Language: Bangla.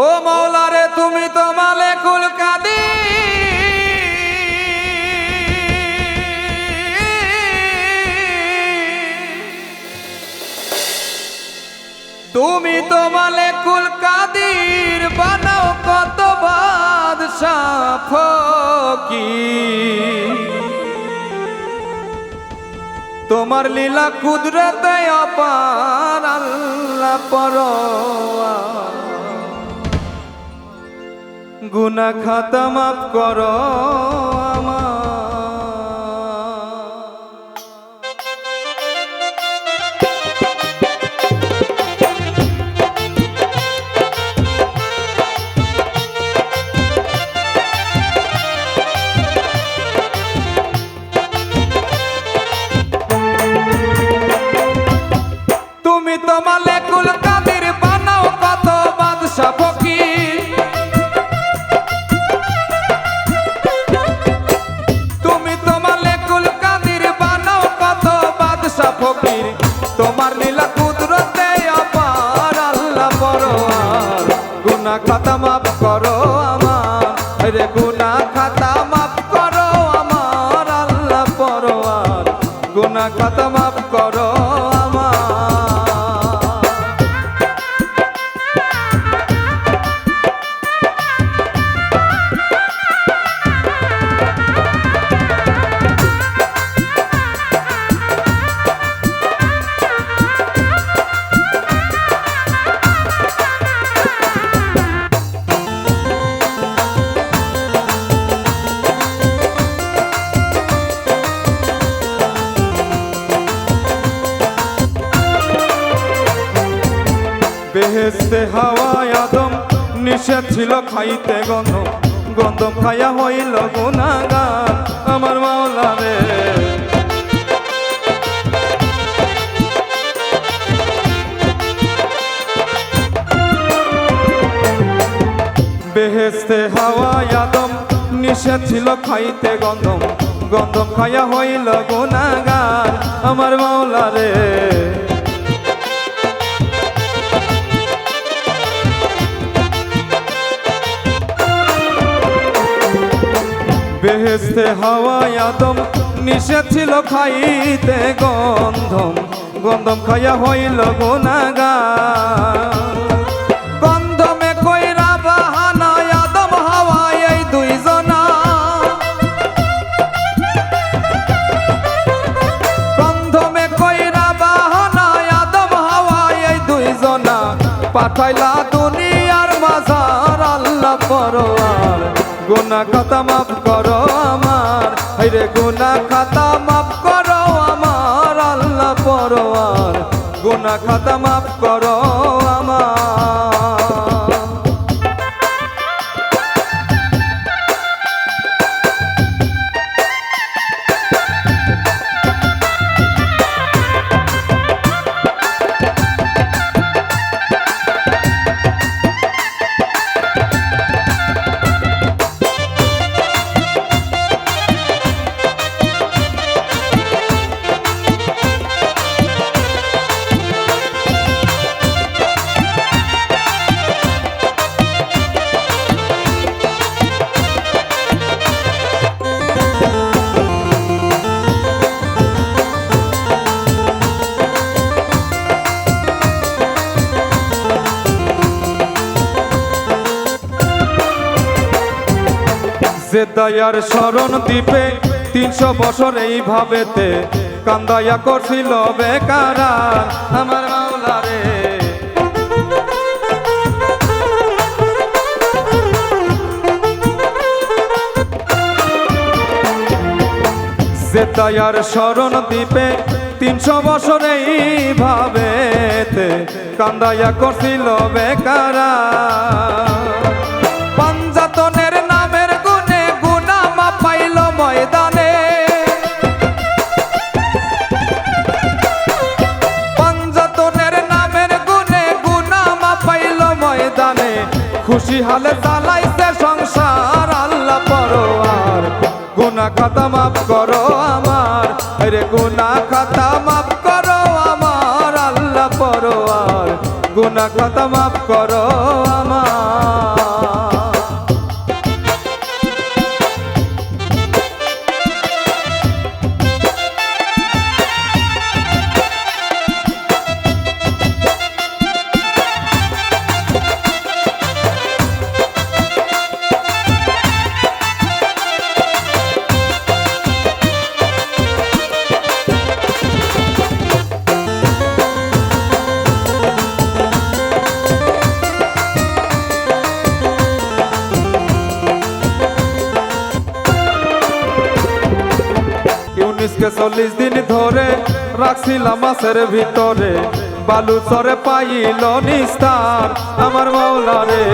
ও মৌলারে, তুমি তো মালেকুল কাদি তুমি তো মালেকুল কাদির, বানাও কত বাদশাহ ফকির। তোমার লীলা কুদরতে অপার আল্লাহ পর গুনা খাতা মাফ করো তুমি তো বেহেস্তে হাওয়ায় আদম, নিষেধ ছিল খাইতে গন্ধ। গন্ধ খাইয়া হইল গুনাগার আমার মাওলা রে বেহেস্তে হাওয়ায় আদম, নিষেধ ছিল খাইতে গন্ধম। গন্ধম খাইয়া হইল গুনাগার আমার মাওলা রে বেহেস্তে হাওয়ায় আদম নিষেধ ছিল খাইতে গন্ধম। গন্ধম খাইয়া হইল গুনাগা গন্ধমে দুইজনা। দুইজনা। পাঠাইলা দুনিয়ার মাঝার আল্লাহ পরোয়ার। গুনা খাতা মাফ করো আমার। হাইরে গুনা খাতা মাফ করো আমার, আল্লাহ পরোয়ার। গুনা খাতা মাফ করো যে শরণ দ্বীপে তিনশো বছর এইভাবেতে কান্দাইয়া করছিল বেকারা আমার মাওলা রে। শরণ দ্বীপে তিনশো বছর এইভাবেতে কান্দাইয়া করছিল বেকারা। হালে চালাইছে সংসার, আল্লাহ পরোয়ার। গুনা খাতা মাফ করো আমার। রে গুনা খাতা মাফ করো আমার, আল্লাহ পরোয়ার। গুনা খাতা মাফ করো আমার। ইউনিসকে চল্লিশ দিন ধরে রাখছিলাম মাসের ভিতরে। বালু চরে পাইল নিস্তার আমার মাওলা রে